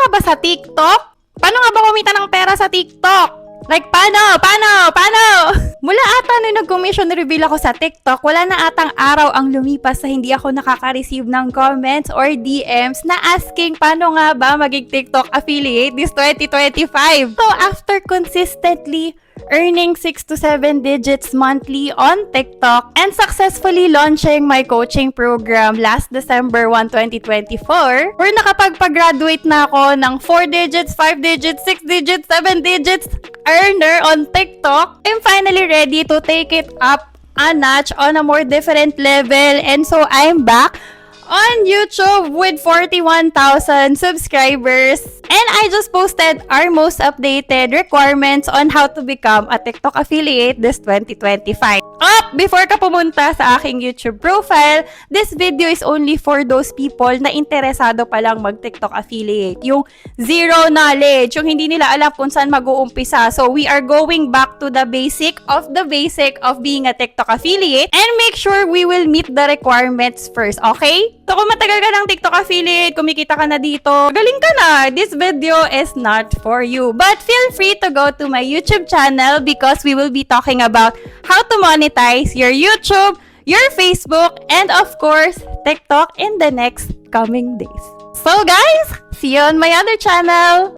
nga ba sa TikTok? Paano nga ba kumita ng pera sa TikTok? Like, paano? Paano? Paano? Mula ata nung nag-commission reveal ako sa TikTok, wala na atang araw ang lumipas sa hindi ako nakaka-receive ng comments or DMs na asking paano nga ba maging TikTok affiliate this 2025. So, after consistently earning 6 to 7 digits monthly on TikTok and successfully launching my coaching program last December 1, 2024, where nakapagpag-graduate na ako ng 4 digits, 5 digits, 6 digits, 7 digits earner on TikTok, I'm finally ready to take it up a notch on a more different level. And so I'm back on YouTube with 41,000 subscribers. And I just posted our most updated requirements on how to become a TikTok affiliate this 2025. Up! Before ka pumunta sa aking YouTube profile, this video is only for those people na interesado pa lang mag-TikTok affiliate. Yung zero knowledge, yung hindi nila alam kung saan mag-uumpisa. So, we are going back to the basic of the basic of being a TikTok affiliate and make sure we will meet the requirements first, okay? So, kung matagal ka ng TikTok affiliate, kumikita ka na dito, galing ka na. This video is not for you. But feel free to go to my YouTube channel because we will be talking about how to monetize your YouTube, your Facebook, and of course, TikTok in the next coming days. So guys, see you on my other channel.